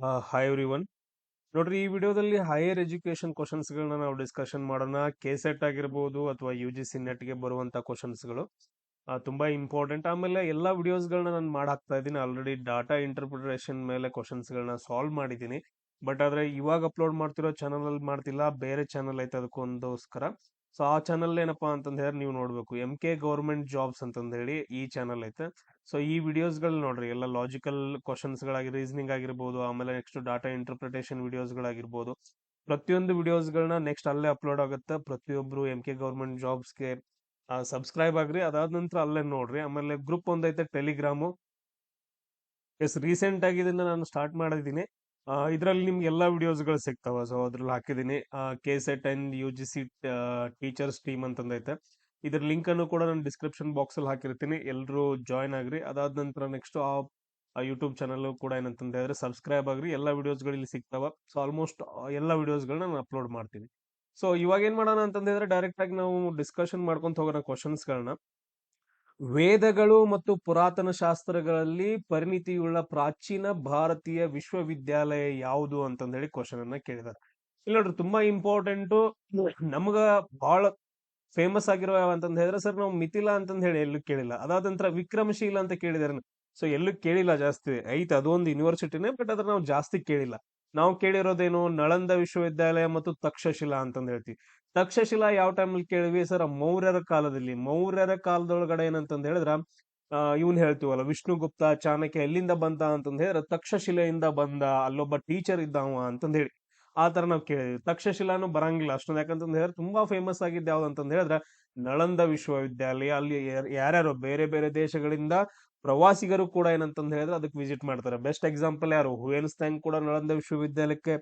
Hi every one ನೋಡ್ರಿ, ಈ ವಿಡಿಯೋದಲ್ಲಿ ಹೈಯರ್ ಎಜುಕೇಶನ್ ಕ್ವಶನ್ಸ್ಗಳನ್ನ ನಾವು ಡಿಸ್ಕಷನ್ ಮಾಡೋಣ. ಕೆ ಸೆಟ್ ಆಗಿರ್ಬೋದು ಅಥವಾ ಯು ಜಿ ಸಿ ನೆಟ್ಗೆ ಬರುವಂತ ಕ್ವಶನ್ಸ್ಗಳು ತುಂಬಾ ಇಂಪಾರ್ಟೆಂಟ್ ಆಮೇಲೆ ಎಲ್ಲ ವಿಡಿಯೋಸ್ಗಳನ್ನ ನಾನು ಮಾಡಾಕ್ತಾ ಇದ್ದೀನಿ. ಆಲ್ರೆಡಿ ಡಾಟಾ ಇಂಟರ್ಪ್ರಿಟೇಷನ್ ಮೇಲೆ ಕ್ವಶನ್ಸ್ಗಳನ್ನ ಸಾಲ್ವ್ ಮಾಡಿದ್ದೀನಿ. ಬಟ್ ಆದ್ರೆ ಇವಾಗ ಅಪ್ಲೋಡ್ ಮಾಡ್ತಿರೋ ಚಾನಲ್ ಅಲ್ಲಿ ಮಾಡ್ತಿಲ್ಲ. ಬೇರೆ ಚಾನಲ್ ಐತೆ ಅದಕ್ಕೊಂದೋಸ್ಕರ. ಸೊ ಆ ಚಾನಲ್ ಏನಪ್ಪಾ ಅಂತಂದ ಹೇಳಿ ನೀವು ನೋಡ್ಬೇಕು. ಎಂ ಕೆ ಗೌರ್ಮೆಂಟ್ ಜಾಬ್ಸ್ ಅಂತಂದ ಹೇಳಿ ಈ ಚಾನಲ್ ಐತೆ. ಸೊ ಈ ವಿಡಿಯೋಸ್ಗಳು ನೋಡ್ರಿ, ಎಲ್ಲ ಲಾಜಿಕಲ್ ಕ್ವಶನ್ಸ್ಗಳಾಗಿ ರೀಸನಿಂಗ್ ಆಗಿರ್ಬೋದು, ಆಮೇಲೆ ನೆಕ್ಸ್ಟ್ ಡಾಟಾ ಇಂಟರ್ಪ್ರಿಟೇಷನ್ ವಿಡಿಯೋಸ್ಗಳಾಗಿರ್ಬೋದು ಪ್ರತಿಯೊಂದು ವಿಡಿಯೋಸ್ಗಳನ್ನ ನೆಕ್ಸ್ಟ್ ಅಲ್ಲೇ ಅಪ್ಲೋಡ್ ಆಗುತ್ತೆ. ಪ್ರತಿಯೊಬ್ರು ಎಂ ಕೆ ಗೌರ್ಮೆಂಟ್ ಜಾಬ್ಸ್ಗೆ ಸಬ್ಸ್ಕ್ರೈಬ್ ಆಗ್ರಿ. ಅದಾದ ನಂತರ ಅಲ್ಲೇ ನೋಡ್ರಿ. ಆಮೇಲೆ ಗ್ರೂಪ್ ಒಂದೈತೆ ಟೆಲಿಗ್ರಾಮು ಎಸ್ ರೀಸೆಂಟ್ ಆಗಿ ಇದನ್ನ ನಾನು ಸ್ಟಾರ್ಟ್ ಮಾಡಿದ್ದೀನಿ ಇದರಲ್ಲಿ ನಿಮ್ಗೆ ಎಲ್ಲ ವಿಡಿಯೋಸ್ಗಳು ಸಿಗ್ತಾವೆ. ಸೊ ಅದ್ರಲ್ಲಿ ಹಾಕಿದ್ದೀನಿ. K SET and U G C teachers team ಅಂತಂದೈತೆ. ಇದ್ರ ಲಿಂಕ್ ಅನ್ನು ಕೂಡ ನಾನು ಡಿಸ್ಕ್ರಿಪ್ಷನ್ ಬಾಕ್ಸ್ ಅಲ್ಲಿ ಹಾಕಿರ್ತೀನಿ. ಎಲ್ಲರೂ ಜಾಯ್ನ್ ಆಗ್ರಿ. ಅದಾದ ನಂತರ ನೆಕ್ಸ್ಟ್ ಆ ಯೂಟ್ಯೂಬ್ ಚಾನಲ್ ಕೂಡ ಏನಂತಂದು ಹೇಳಿದ್ರೆ ಸಬ್ಸ್ಕ್ರೈಬ್ ಆಗ್ರಿ. ಎಲ್ಲ ವಿಡಿಯೋಸ್ಗಳು ಇಲ್ಲಿ ಸಿಗ್ತಾವೆ. ಸೊ ಆಲ್ಮೋಸ್ಟ್ ಎಲ್ಲ ವಿಡಿಯೋಸ್ಗಳನ್ನ ನಾನು ಅಪ್ಲೋಡ್ ಮಾಡ್ತೀನಿ. ಸೊ ಇವಾಗ ಏನು ಮಾಡೋಣ ಡೈರೆಕ್ಟ್ ಆಗಿ ನಾವು ಡಿಸ್ಕಷನ್ ಮಾಡ್ಕೊಂತ ಹೋಗೋಣ ಕ್ವಶನ್ಸ್ಗಳನ್ನ ವೇದಗಳು ಮತ್ತು ಪುರಾತನ ಶಾಸ್ತ್ರಗಳಲ್ಲಿ ಪರಿಣಿತಿಯುಳ್ಳ ಪ್ರಾಚೀನ ಭಾರತೀಯ ವಿಶ್ವವಿದ್ಯಾಲಯ ಯಾವುದು ಅಂತಂದ ಹೇಳಿ ಕ್ವಶನ್ ಅನ್ನ ಕೇಳಿದಾರೆ. ಇಲ್ಲ ನೋಡ್ರಿ, ತುಂಬಾ ಇಂಪಾರ್ಟೆಂಟು ನಮ್ಗ ಬಹಳ ಫೇಮಸ್ ಆಗಿರೋ ಅಂತಂದ ಹೇಳಿದ್ರೆ, ಸರ್, ನಾವು ಮಿಥಿಲಾ ಅಂತಂದ ಹೇಳಿ, ಎಲ್ಲೂ ಕೇಳಿಲ್ಲ. ಅದಾದ ನಂತರ ವಿಕ್ರಮಶೀಲ ಅಂತ ಕೇಳಿದಾರೆ. ಸೊ ಎಲ್ಲೂ ಕೇಳಿಲ್ಲ ಜಾಸ್ತಿ. ಐತೆ, ಅದೊಂದು ಯೂನಿವರ್ಸಿಟಿನೇ ಬಟ್ ಅದ್ರ ನಾವು ಜಾಸ್ತಿ ಕೇಳಿಲ್ಲ. ನಾವು ಕೇಳಿರೋದೇನು, ನಳಂದ ವಿಶ್ವವಿದ್ಯಾಲಯ ಮತ್ತು ತಕ್ಷಶಿಲಾ ಅಂತಂದ ಹೇಳ್ತೀವಿ. ತಕ್ಷಶಿಲಾ ಯಾವ ಟೈಮಲ್ಲಿ ಕೇಳಿವಿ ಸರ್ ಮೌರ್ಯರ ಕಾಲದಲ್ಲಿ. ಮೌರ್ಯರ ಕಾಲದೊಳಗಡೆ ಏನಂತಂದ್ ಹೇಳಿದ್ರ ಇವನ್ ಹೇಳ್ತೀವಲ್ಲ, ವಿಷ್ಣುಗುಪ್ತ ಚಾಣಕ್ಯ ಎಲ್ಲಿಂದ ಬಂದ ಅಂತಂದ್ ಹೇಳಿದ್ರೆ, ತಕ್ಷಶಿಲೆಯಿಂದ ಬಂದ, ಅಲ್ಲೊಬ್ಬ ಟೀಚರ್ ಇದ್ದಾವ ಅಂತಂದ ಹೇಳಿ. ಆ ತರ ನಾವು ಕೇಳಿದ್ವಿ. ತಕ್ಷಶಿಲಾನು ಬರಂಗಿಲ್ಲ. ಅಷ್ಟೊಂದು ಯಾಕಂತಂದ್ ಹೇಳಿದ್ರೆ, ತುಂಬಾ ಫೇಮಸ್ ಆಗಿದ್ದ ಯಾವ್ದು ಅಂತಂದ್ ಹೇಳಿದ್ರೆ, ನಳಂದ ವಿಶ್ವವಿದ್ಯಾಲಯ. ಅಲ್ಲಿ ಯಾರ್ಯಾರು ಬೇರೆ ಬೇರೆ ದೇಶಗಳಿಂದ ಪ್ರವಾಸಿಗರು ಕೂಡ ಏನಂತಂದ್ ಹೇಳಿದ್ರೆ ಅದಕ್ಕೆ ವಿಸಿಟ್ ಮಾಡ್ತಾರೆ. ಬೆಸ್ಟ್ ಎಕ್ಸಾಂಪಲ್ ಯಾರು? ಹುಯೆನ್ಸ್ಟ್ಯಾಂಗ್ ಕೂಡ ನಳಂದ ವಿಶ್ವವಿದ್ಯಾಲಯಕ್ಕೆ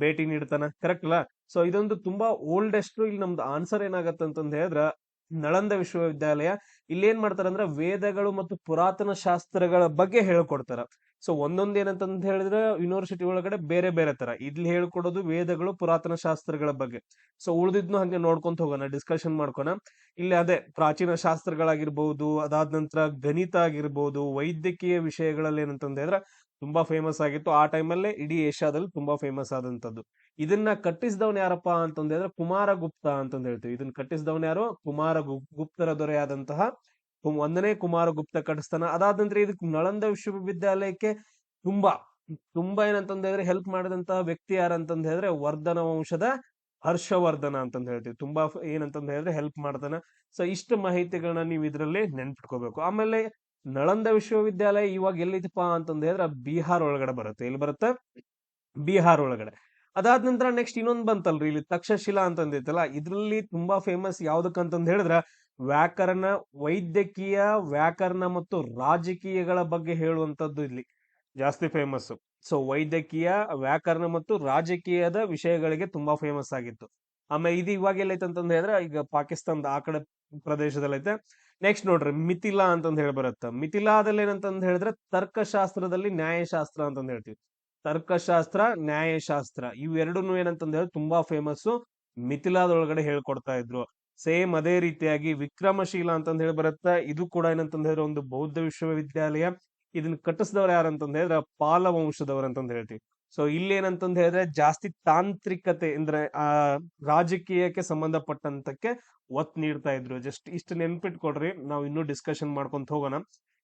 ಭೇಟಿ ನೀಡ್ತಾನ. ಕರೆಕ್ಟ್ ಅಲ್ಲ? ಸೊ ಇದೊಂದು ತುಂಬಾ ಓಲ್ಡೆಸ್ಟ್ ಇಲ್ಲಿ ನಮ್ದು ಆನ್ಸರ್ ಏನಾಗತ್ತೆ ಅಂತಂದ್ ಹೇಳಿದ್ರ, ನಳಂದ ವಿಶ್ವವಿದ್ಯಾಲಯ ಇಲ್ಲಿ ಏನ್ ಮಾಡ್ತಾರ ಅಂದ್ರೆ ವೇದಗಳು ಮತ್ತು ಪುರಾತನ ಶಾಸ್ತ್ರಗಳ ಬಗ್ಗೆ ಹೇಳ್ಕೊಡ್ತಾರ. ಸೊ ಒಂದೊಂದ್ ಏನಂತಂದ್ ಹೇಳಿದ್ರೆ ಯೂನಿವರ್ಸಿಟಿ ಒಳಗಡೆ ಬೇರೆ ಬೇರೆ ತರ. ಇಲ್ಲಿ ಹೇಳ್ಕೊಡೋದು ವೇದಗಳು, ಪುರಾತನ ಶಾಸ್ತ್ರಗಳ ಬಗ್ಗೆ. ಸೊ ಉಳಿದಿದ್ನು ಹಂಗೆ ನೋಡ್ಕೊಂತ ಹೋಗೋಣ ಡಿಸ್ಕಷನ್ ಮಾಡ್ಕೋಣ. ಇಲ್ಲಿ ಅದೇ, ಪ್ರಾಚೀನ ಶಾಸ್ತ್ರಗಳಾಗಿರ್ಬಹುದು ಅದಾದ ನಂತರ ಗಣಿತ ಆಗಿರ್ಬಹುದು ವೈದ್ಯಕೀಯ ವಿಷಯಗಳಲ್ಲಿ ಏನಂತಂದ್ರೆ ತುಂಬಾ ಫೇಮಸ್ ಆಗಿತ್ತು. ಆ ಟೈಮಲ್ಲೇ ಇಡೀ ಏಷ್ಯಾದಲ್ಲಿ ತುಂಬಾ ಫೇಮಸ್ ಆದಂತದ್ದು ಇದನ್ನ ಕಟ್ಟಿಸಿದವನ್ ಯಾರಪ್ಪ ಅಂತಂದ್ರೆ ಕುಮಾರ ಗುಪ್ತ ಅಂತಂದು ಹೇಳ್ತೀವಿ. ಇದನ್ನ ಕಟ್ಟಿಸಿದವನ್ ಯಾರು? ಕುಮಾರ ಗುಪ್ತರ ದೊರೆಯಾದಂತಹ ಒಂದನೇ ಕುಮಾರ ಗುಪ್ತ ಕಟ್ಟಿಸ್ತಾನ. ಅದಾದ ನಂತರ ಇದಕ್ಕೆ ನಳಂದ ವಿಶ್ವವಿದ್ಯಾಲಯಕ್ಕೆ ತುಂಬಾ ತುಂಬಾ ಏನಂತಂದ ಹೇಳಿದ್ರೆ ಹೆಲ್ಪ್ ಮಾಡಿದಂತಹ ವ್ಯಕ್ತಿ ಯಾರಂತಂದ ಹೇಳಿದ್ರೆ ವರ್ಧನ ವಂಶದ ಹರ್ಷವರ್ಧನ ಅಂತಂದ್ ಹೇಳ್ತೀವಿ. ತುಂಬಾ ಏನಂತಂದ ಹೇಳಿದ್ರೆ ಹೆಲ್ಪ್ ಮಾಡ್ತಾನ. ಸೊ ಇಷ್ಟು ಮಾಹಿತಿಗಳನ್ನ ನೀವು ಇದರಲ್ಲಿ ನೆನ್ಪಿಟ್ಕೋಬೇಕು. ಆಮೇಲೆ ನಳಂದ ವಿಶ್ವವಿದ್ಯಾಲಯ ಇವಾಗ ಎಲ್ಲಿದಪ್ಪ ಅಂತಂದ ಹೇಳಿದ್ರೆ ಬಿಹಾರ್ ಒಳಗಡೆ ಬರುತ್ತೆ. ಎಲ್ಲಿ ಬರುತ್ತೆ? ಬಿಹಾರ್ ಒಳಗಡೆ. ಅದಾದ ನಂತರ ನೆಕ್ಸ್ಟ್ ಇನ್ನೊಂದು ಬಂತಲ್ರಿ, ಇಲ್ಲಿ ತಕ್ಷಶಿಲಾ ಅಂತಂದೈತಲ್ಲ ಇದರಲ್ಲಿ ತುಂಬಾ ಫೇಮಸ್ ಯಾವ್ದಕ್ಕಂತಂದ್ ಹೇಳಿದ್ರ, ವ್ಯಾಕರಣ, ವೈದ್ಯಕೀಯ, ವ್ಯಾಕರಣ ಮತ್ತು ರಾಜಕೀಯಗಳ ಬಗ್ಗೆ ಹೇಳುವಂತದ್ದು ಇಲ್ಲಿ ಜಾಸ್ತಿ ಫೇಮಸ್ ಸೊ ವೈದ್ಯಕೀಯ, ವ್ಯಾಕರಣ ಮತ್ತು ರಾಜಕೀಯದ ವಿಷಯಗಳಿಗೆ ತುಂಬಾ ಫೇಮಸ್ ಆಗಿತ್ತು. ಆಮೇಲೆ ಇದು ಇವಾಗ ಎಲ್ಲೈತೆ ಹೇಳಿದ್ರೆ, ಈಗ ಪಾಕಿಸ್ತಾನದ ಆ ಕಡೆ ಪ್ರದೇಶದಲ್ಲಿ ಐತೆ ನೆಕ್ಸ್ಟ್ ನೋಡ್ರಿ, ಮಿಥಿಲಾ ಅಂತಂದ್ ಹೇಳಿ ಬರುತ್ತೆ. ಮಿಥಿಲಾದಲ್ಲಿ ಏನಂತಂದ್ ಹೇಳಿದ್ರೆ ತರ್ಕಶಾಸ್ತ್ರದಲ್ಲಿ ನ್ಯಾಯಶಾಸ್ತ್ರ ಅಂತಂದ್ ಹೇಳ್ತೀವಿ. ತರ್ಕಶಾಸ್ತ್ರ, ನ್ಯಾಯಶಾಸ್ತ್ರ ಇವೆರಡೂ ಏನಂತಂದ್ ಹೇಳಿ ತುಂಬಾ ಫೇಮಸ್ ಮಿಥಿಲಾದೊಳಗಡೆ ಹೇಳ್ಕೊಡ್ತಾ ಇದ್ರು. ಸೇಮ್ ಅದೇ ರೀತಿಯಾಗಿ ವಿಕ್ರಮಶೀಲ ಅಂತಂದ್ ಹೇಳಿ ಬರುತ್ತೆ. ಇದು ಕೂಡ ಏನಂತಂದ್ ಹೇಳಿದ್ರೆ ಒಂದು ಬೌದ್ಧ ವಿಶ್ವವಿದ್ಯಾಲಯ. ಇದನ್ನ ಕಟ್ಟಿಸಿದವ್ರು ಯಾರಂತಂದ್ ಹೇಳಿದ್ರೆ ಪಾಲ ವಂಶದವ್ರು ಅಂತಂದ್ ಹೇಳ್ತೀವಿ. ಸೊ ಇಲ್ಲಿ ಏನಂತಂದ್ ಹೇಳಿದ್ರೆ ಜಾಸ್ತಿ ತಾಂತ್ರಿಕತೆ ಅಂದ್ರೆ ಆ ರಾಜಕೀಯಕ್ಕೆ ಸಂಬಂಧಪಟ್ಟಂತಕ್ಕೆ ಒತ್ ನೀಡ್ತಾ ಇದ್ರು. ಜಸ್ಟ್ ಇಷ್ಟ ನೆನ್ಪಿಟ್ಕೊಡ್ರಿ ನಾವು ಇನ್ನೂ ಡಿಸ್ಕಷನ್ ಮಾಡ್ಕೊಂತ ಹೋಗೋಣ.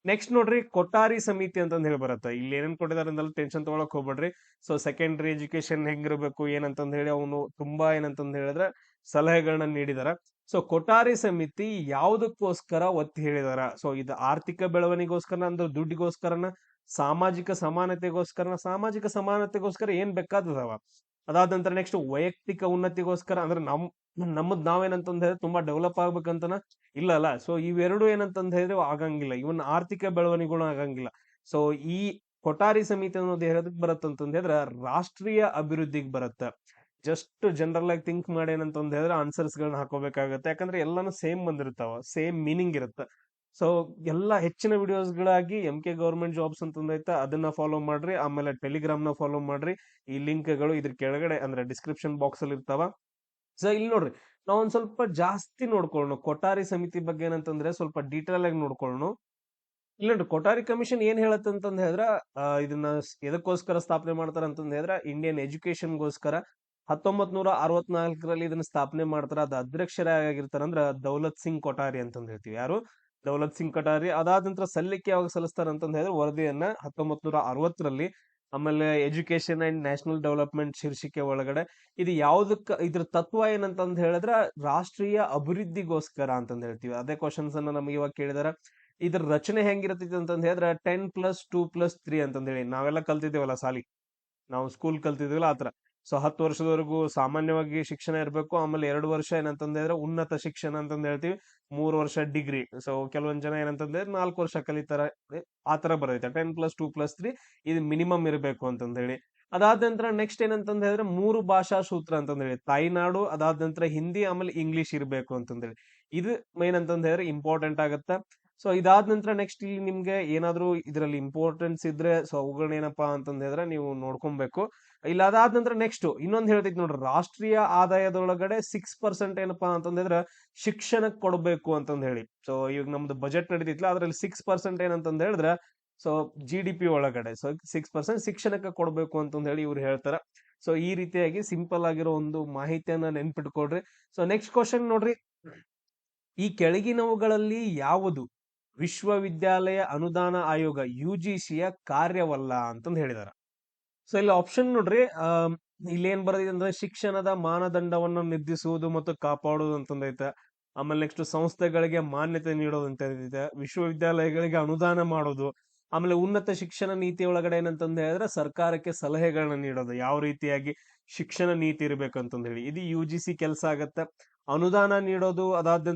ನೆಕ್ಸ್ಟ್ ನೋಡ್ರಿ, ಕೊಠಾರಿ ಸಮಿತಿ ಅಂತಂದ್ ಹೇಳಿ ಬರುತ್ತೆ. ಇಲ್ಲಿ ಏನೇನ್ ಕೊಟ್ಟಿದ್ದಾರೆ ಅಂದ್ರೆ ಟೆನ್ಷನ್ ತಗೊಳಕ್ ಹೋಗ್ಬೇಡ್ರಿ. ಸೊ ಸೆಕೆಂಡರಿ ಎಜುಕೇಶನ್ ಹೆಂಗಿರ್ಬೇಕು, ಏನಂತಂದ್ ಹೇಳಿ ಅವನು ತುಂಬಾ ಏನಂತಂದ್ ಹೇಳಿದ್ರೆ ಸಲಹೆಗಳನ್ನ ನೀಡಿದಾರ. ಸೊ ಕೊಠಾರಿ ಸಮಿತಿ ಯಾವುದಕ್ಕೋಸ್ಕರ ಒತ್ತಿ ಹೇಳಿದಾರ? ಸೊ ಇದು ಆರ್ಥಿಕ ಬೆಳವಣಿಗೆಗೋಸ್ಕರ ಅಂದ್ರೆ ದುಡ್ಡಿಗೋಸ್ಕರನ ಸಾಮಾಜಿಕ ಸಮಾನತೆಗೋಸ್ಕರ ಸಾಮಾಜಿಕ ಸಮಾನತೆಗೋಸ್ಕರ ಏನ್ ಬೇಕಾದದವ? ಅದಾದ ನಂತರ ನೆಕ್ಸ್ಟ್ ವೈಯಕ್ತಿಕ ಉನ್ನತಿಗೋಸ್ಕರ, ಅಂದ್ರೆ ನಮ್, ನಮ್ಮದ್ ನಾವೇನಂತ ಹೇಳಿದ್ರೆ ತುಂಬಾ ಡೆವಲಪ್ ಆಗ್ಬೇಕಂತನ ಇಲ್ಲ ಅಲ್ಲ. ಸೊ ಇವೆರಡು ಏನಂತ ಹೇಳಿದ್ರೆ ಆಗಂಗಿಲ್ಲ. ಇವನ್ ಆರ್ಥಿಕ ಬೆಳವಣಿಗೆಗಳು ಆಗಂಗಿಲ್ಲ. ಸೊ ಈ ಕೊಠಾರಿ ಸಮಿತಿ ಅನ್ನೋದು ಹೇಳೋದಕ್ ಬರತ್ತಂತಂದ್ ಹೇಳಿದ್ರೆ ರಾಷ್ಟ್ರೀಯ ಅಭಿವೃದ್ಧಿಗೆ ಬರುತ್ತೆ. ಜಸ್ಟ್ ಜನರಲ್ ಆಗಿ ಥಿಂಕ್ ಮಾಡಿ ಏನಂತ ಹೇಳಿದ್ರೆ ಆನ್ಸರ್ಸ್ ಗಳನ್ನ ಹಾಕೋಬೇಕಾಗತ್ತೆ. ಯಾಕಂದ್ರೆ ಎಲ್ಲಾನು ಸೇಮ್ ಬಂದಿರ್ತಾವ ಸೇಮ್ ಮೀನಿಂಗ್ ಇರುತ್ತೆ. ಸೊ ಎಲ್ಲಾ ಹೆಚ್ಚಿನ ವಿಡಿಯೋಸ್ ಗಳಾಗಿ ಎಂ ಕೆ ಗೌರ್ಮೆಂಟ್ ಜಾಬ್ಸ್ ಅಂತಂದೈತೆ ಅದನ್ನ ಫಾಲೋ ಮಾಡ್ರಿ. ಆಮೇಲೆ ಟೆಲಿಗ್ರಾಮ್ನ ಫಾಲೋ ಮಾಡ್ರಿ. ಈ ಲಿಂಕ್ಗಳು ಇದ್ರ ಕೆಳಗಡೆ, ಅಂದ್ರೆ ಡಿಸ್ಕ್ರಿಪ್ಷನ್ ಬಾಕ್ಸ್ ಅಲ್ಲಿ ಇರ್ತಾವ. ಸೊ ಇಲ್ಲಿ ನೋಡ್ರಿ, ನಾವ್ ಒಂದ್ ಸ್ವಲ್ಪ ಜಾಸ್ತಿ ನೋಡ್ಕೊಳ್ಳೋಣ ಕೊಠಾರಿ ಸಮಿತಿ ಬಗ್ಗೆ ಏನಂತಂದ್ರೆ ಸ್ವಲ್ಪ ಡೀಟೇಲ್ ಆಗಿ ನೋಡ್ಕೊಳ್ಳೋಣ ಇಲ್ಲ ಕೊಠಾರಿ ಕಮಿಷನ್ ಏನ್ ಹೇಳತ್ತೆ ಅಂತಂದ್ ಹೇಳಿದ್ರ ಇದನ್ನ ಎದಕ್ಕೋಸ್ಕರ ಸ್ಥಾಪನೆ ಮಾಡ್ತಾರ ಅಂತಂದ್ ಹೇಳಿದ್ರ ಇಂಡಿಯನ್ ಎಜುಕೇಶನ್ಗೋಸ್ಕರ ಹತ್ತೊಂಬತ್ ನೂರ ಅರವತ್ನಾಲ್ಕರಲ್ಲಿ ಇದನ್ನ ಸ್ಥಾಪನೆ ಮಾಡ್ತಾರ. ಅದ ಅಧ್ಯಕ್ಷರಾಗಿರ್ತಾರ ಅಂದ್ರ ದೌಲತ್ ಸಿಂಗ್ ಕೊಠಾರಿ ಅಂತಂದ್ ಹೇಳ್ತೀವಿ. ಯಾರು? ದೌಲತ್ ಸಿಂಗ್ ಕಟಾರಿ. ಅದಾದ ನಂತರ ಸಲ್ಲಿಕೆ ಯಾವಾಗ ಸಲ್ಲಿಸ್ತಾರೆ ಅಂತಂದ ಹೇಳಿದ್ರೆ ವರದಿಯನ್ನ ಹತ್ತೊಂಬತ್ ನೂರ ಅರವತ್ತರಲ್ಲಿ ಆಮೇಲೆ ಎಜುಕೇಶನ್ ಅಂಡ್ ನ್ಯಾಷನಲ್ ಡೆವಲಪ್ಮೆಂಟ್ ಶೀರ್ಷಿಕೆ ಒಳಗಡೆ. ಇದು ಯಾವ್ದಕ್ಕ, ಇದ್ರ ತತ್ವ ಏನಂತಂದ್ ಹೇಳಿದ್ರೆ ರಾಷ್ಟ್ರೀಯ ಅಭಿವೃದ್ಧಿಗೋಸ್ಕರ ಅಂತಂದ್ ಹೇಳ್ತೀವಿ. ಅದೇ ಕ್ವಶನ್ಸ್ ಅನ್ನ ನಮ್ಗೆ ಇವಾಗ ಕೇಳಿದಾರ. ಇದ್ರ ರಚನೆ ಹೆಂಗಿರತೈತಿ ಅಂತಂದ್ ಹೇಳಿದ್ರೆ ten plus two plus three ಅಂತಂದ್ ಹೇಳಿ. ನಾವೆಲ್ಲ ಕಲ್ತಿದ್ದೇವಲ್ಲ ಸಾಲಿ. ನಾವು ಸ್ಕೂಲ್ ಕಲ್ತಿದ್ವಲ್ಲ ಆತರ. ಸೊ ಹತ್ತು ವರ್ಷದವರೆಗೂ ಸಾಮಾನ್ಯವಾಗಿ ಶಿಕ್ಷಣ ಇರಬೇಕು. ಆಮೇಲೆ ಎರಡು ವರ್ಷ ಏನಂತಂದ್ರೆ ಉನ್ನತ ಶಿಕ್ಷಣ ಅಂತಂದು ಹೇಳ್ತೀವಿ. ಮೂರು ವರ್ಷ ಡಿಗ್ರಿ. ಸೊ ಕೆಲವೊಂದು ಜನ ಏನಂತಂದ್ರೆ ನಾಲ್ಕು ವರ್ಷ ಕಲಿತಾರ. ಆತರ ಬರೈತೆ ten plus two plus three ಇದು ಮಿನಿಮಮ್ ಇರಬೇಕು ಅಂತಂದೇಳಿ ಅದಾದ ನಂತರ ನೆಕ್ಸ್ಟ್ ಏನಂತಂದ ಹೇಳಿದ್ರೆ ಮೂರು ಭಾಷಾ ಸೂತ್ರ ಅಂತಂದೇಳಿ ತಾಯ್ನಾಡು, ಅದಾದ ನಂತರ ಹಿಂದಿ, ಆಮೇಲೆ ಇಂಗ್ಲಿಷ್ ಇರಬೇಕು ಅಂತಂದೇಳಿ ಇದು ಮೇನ್ ಅಂತಂದು ಹೇಳಿದ್ರೆ ಇಂಪಾರ್ಟೆಂಟ್ ಆಗತ್ತ. ಸೊ ಇದಾದ ನಂತರ ನೆಕ್ಸ್ಟ್ ಇಲ್ಲಿ ನಿಮ್ಗೆ ಏನಾದ್ರೂ ಇದರಲ್ಲಿ ಇಂಪಾರ್ಟೆನ್ಸ್ ಇದ್ರೆ ಸೊ ಅವುಗಳನ್ನ ಏನಪ್ಪಾ ಅಂತಂದ್ರೆ ನೀವು ನೋಡ್ಕೊಬೇಕು. ಇಲ್ಲ ಅದಾದ ನಂತರ ನೆಕ್ಸ್ಟ್ ಇನ್ನೊಂದು ಹೇಳ್ತೈತಿ ನೋಡ್ರಿ, ರಾಷ್ಟ್ರೀಯ ಆದಾಯದೊಳಗಡೆ ಸಿಕ್ಸ್ ಪರ್ಸೆಂಟ್ ಏನಪ್ಪಾ ಅಂತಂದ್ರೆ ಶಿಕ್ಷಣಕ್ಕೆ ಕೊಡಬೇಕು ಅಂತಂದ್ ಹೇಳಿ. ಸೊ ಇವಾಗ ನಮ್ದು ಬಜೆಟ್ ನಡೀತಿತ್ತು ಅದ್ರಲ್ಲಿ ಸಿಕ್ಸ್ ಪರ್ಸೆಂಟ್ ಏನಂತಂದ್ ಹೇಳಿದ್ರೆ ಸೊ ಜಿ ಡಿ ಪಿ ಒಳಗಡೆ ಸೊ ಸಿಕ್ಸ್ ಪರ್ಸೆಂಟ್ ಶಿಕ್ಷಣಕ್ಕೆ ಕೊಡಬೇಕು ಅಂತಂದು ಹೇಳಿ ಇವ್ರು ಹೇಳ್ತಾರೆ. ಸೊ ಈ ರೀತಿಯಾಗಿ ಸಿಂಪಲ್ ಆಗಿರೋ ಒಂದು ಮಾಹಿತಿಯನ್ನ ನೆನ್ಪಿಟ್ಕೊಡ್ರಿ ಸೊ ನೆಕ್ಸ್ಟ್ ಕ್ವಶನ್ ನೋಡ್ರಿ, ಈ ಕೆಳಗಿನವುಗಳಲ್ಲಿ ಯಾವುದು? ವಿಶ್ವವಿದ್ಯಾಲಯ ಅನುದಾನ ಆಯೋಗ ಯು ಜಿ ಸಿಯ ಕಾರ್ಯವಲ್ಲ ಅಂತಂದು ಹೇಳಿದಾರೆ. ಸೊ ಇಲ್ಲಿ ಆಪ್ಷನ್ ನೋಡ್ರಿ ಆಮ್, ಇಲ್ಲಿ ಏನ್ ಬರದಿದೆ ಅಂದ್ರೆ ಶಿಕ್ಷಣದ ಮಾನದಂಡವನ್ನು ನಿರ್ಧಿಸುವುದು ಮತ್ತು ಕಾಪಾಡುವುದು ಅಂತಂದೈತೆ. ಆಮೇಲೆ ನೆಕ್ಸ್ಟ್ ಸಂಸ್ಥೆಗಳಿಗೆ ಮಾನ್ಯತೆ ನೀಡೋದು ಅಂತ ಇದೆ ವಿಶ್ವವಿದ್ಯಾಲಯಗಳಿಗೆ ಅನುದಾನ ಮಾಡೋದು. ಆಮೇಲೆ ಉನ್ನತ ಶಿಕ್ಷಣ ನೀತಿ ಒಳಗಡೆ ಏನಂತಂದು ಹೇಳಿದ್ರೆ ಸರ್ಕಾರಕ್ಕೆ ಸಲಹೆಗಳನ್ನ ನೀಡೋದು. ಯಾವ ರೀತಿಯಾಗಿ ಶಿಕ್ಷಣ ನೀತಿ ಇರ್ಬೇಕಂತಂದ್ ಹೇಳಿ. ಇದು ಯು ಜಿ ಸಿ ಕೆಲಸ ಆಗತ್ತೆ. ಅನುದಾನ ನೀಡೋದು ಅದಾದ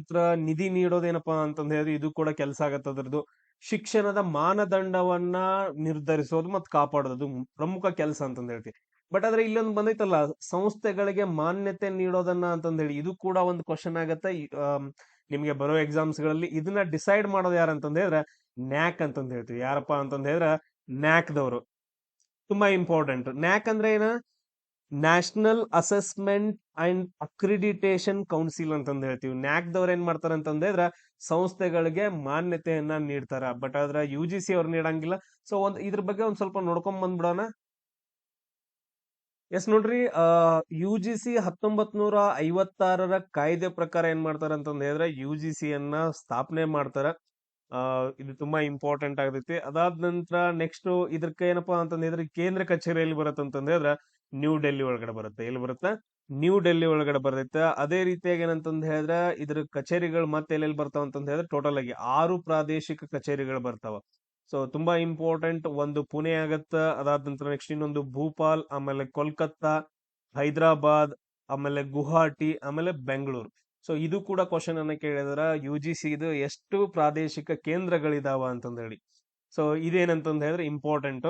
ನಿಧಿ ನೀಡೋದು ಏನಪ್ಪಾ ಹೇಳಿದ್ರೆ ಇದು ಕೂಡ ಕೆಲಸ ಆಗತ್ತೆ ಅದರದ್ದು. ಶಿಕ್ಷಣದ ಮಾನದಂಡವನ್ನ ನಿರ್ಧರಿಸೋದು ಮತ್ತು ಕಾಪಾಡೋದು ಪ್ರಮುಖ ಕೆಲಸ ಅಂತಂದ ಹೇಳ್ತೀವಿ ಬಟ್ ಆದ್ರೆ ಇಲ್ಲೊಂದು ಬಂದೈತಲ್ಲ, ಸಂಸ್ಥೆಗಳಿಗೆ ಮಾನ್ಯತೆ ನೀಡೋದನ್ನ ಅಂತಂದೇಳಿ ಇದು ಕೂಡ ಒಂದು ಕ್ವಶನ್ ಆಗತ್ತೆ. ನಿಮಗೆ ಬರೋ ಎಕ್ಸಾಮ್ಸ್ಗಳಲ್ಲಿ ಇದನ್ನ ಡಿಸೈಡ್ ಮಾಡೋದು ಯಾರು ಅಂತಂದ ಹೇಳಿದ್ರೆ ನ್ಯಾಕ್ ಅಂತಂದ ಹೇಳ್ತೀವಿ. ಯಾರಪ್ಪ ಅಂತಂದ ಹೇಳಿದ್ರೆ ನ್ಯಾಕ್ ದವರು ತುಂಬಾ ಇಂಪಾರ್ಟೆಂಟ್ ನ್ಯಾಕ್ ಅಂದ್ರೆ ಏನ? National assessment and accreditation council ಅಂತಂದ ಹೇಳ್ತೀವಿ. ನ್ಯಾಕ್ ದವ್ರ ಏನ್ ಮಾಡ್ತಾರೆ ಅಂತಂದ್ರೆ ಸಂಸ್ಥೆಗಳಿಗೆ ಮಾನ್ಯತೆಯನ್ನ ನೀಡ್ತಾರ. ಬಟ್ ಆದ್ರ ಯು ಜಿ ಸಿ ಅವ್ರು ನೀಡಂಗಿಲ್ಲ. ಸೊ ಒಂದ್ ಇದ್ರ ಬಗ್ಗೆ ಒಂದ್ ಸ್ವಲ್ಪ ನೋಡ್ಕೊಂಡ್ ಬಂದ್ಬಿಡೋಣ. ಎಸ್ ನೋಡ್ರಿ ಯು ಜಿ ಸಿ ಹತ್ತೊಂಬತ್ ನೂರ ಐವತ್ತಾರರ ಕಾಯ್ದೆ ಪ್ರಕಾರ ಏನ್ ಮಾಡ್ತಾರ ಅಂತಂದ ಹೇಳಿದ್ರೆ ಯು ಜಿ ಸಿ ಅನ್ನ ಸ್ಥಾಪನೆ ಮಾಡ್ತಾರ. ಇದು ತುಂಬಾ ಇಂಪಾರ್ಟೆಂಟ್ ಆಗತೈತಿ ಅದಾದ ನಂತರ ನೆಕ್ಸ್ಟ್ ಇದಕ್ಕೆ ಏನಪ್ಪಾ ಅಂತಂದ್ರೆ ಕೇಂದ್ರ ಕಚೇರಿಯಲ್ಲಿ ಬರುತ್ತೆ ಅಂತಂದ್ ಹೇಳಿದ್ರೆ ನ್ಯೂ ಡೆಲ್ಲಿ ಒಳಗಡೆ ಬರುತ್ತೆ. ಎಲ್ಲಿ ಬರುತ್ತೆ? ನ್ಯೂ ಡೆಲ್ಲಿ ಒಳಗಡೆ ಬರ್ತೈತೆ. ಅದೇ ರೀತಿಯಾಗಿ ಏನಂತಂದ ಹೇಳಿದ್ರೆ, ಇದ್ರ ಕಚೇರಿಗಳು ಮತ್ತೆ ಎಲ್ಲೆಲ್ಲಿ ಬರ್ತಾವ ಅಂತ ಹೇಳಿದ್ರೆ ಟೋಟಲ್ ಆಗಿ ಆರು ಪ್ರಾದೇಶಿಕ ಕಚೇರಿಗಳು ಬರ್ತಾವ. ಸೊ ತುಂಬಾ ಇಂಪಾರ್ಟೆಂಟ್ ಒಂದು ಪುಣೆ ಆಗತ್ತ, ಅದಾದ ನಂತರ ನೆಕ್ಸ್ಟ್ ಇನ್ನೊಂದು ಭೂಪಾಲ್, ಆಮೇಲೆ ಕೋಲ್ಕತ್ತಾ, ಹೈದರಾಬಾದ್, ಆಮೇಲೆ ಗುವಾಹಟಿ, ಆಮೇಲೆ ಬೆಂಗಳೂರು. ಸೊ ಇದು ಕೂಡ ಕ್ವಶನ್ ಅನ್ನ ಕೇಳಿದ್ರ ಯು ಜಿ ಸಿ ಇದು ಎಷ್ಟು ಪ್ರಾದೇಶಿಕ ಕೇಂದ್ರಗಳಿದಾವ ಅಂತಂದ ಹೇಳಿ. ಸೊ ಇದೇನಂತಂದ್ ಹೇಳಿದ್ರೆ ಇಂಪಾರ್ಟೆಂಟ್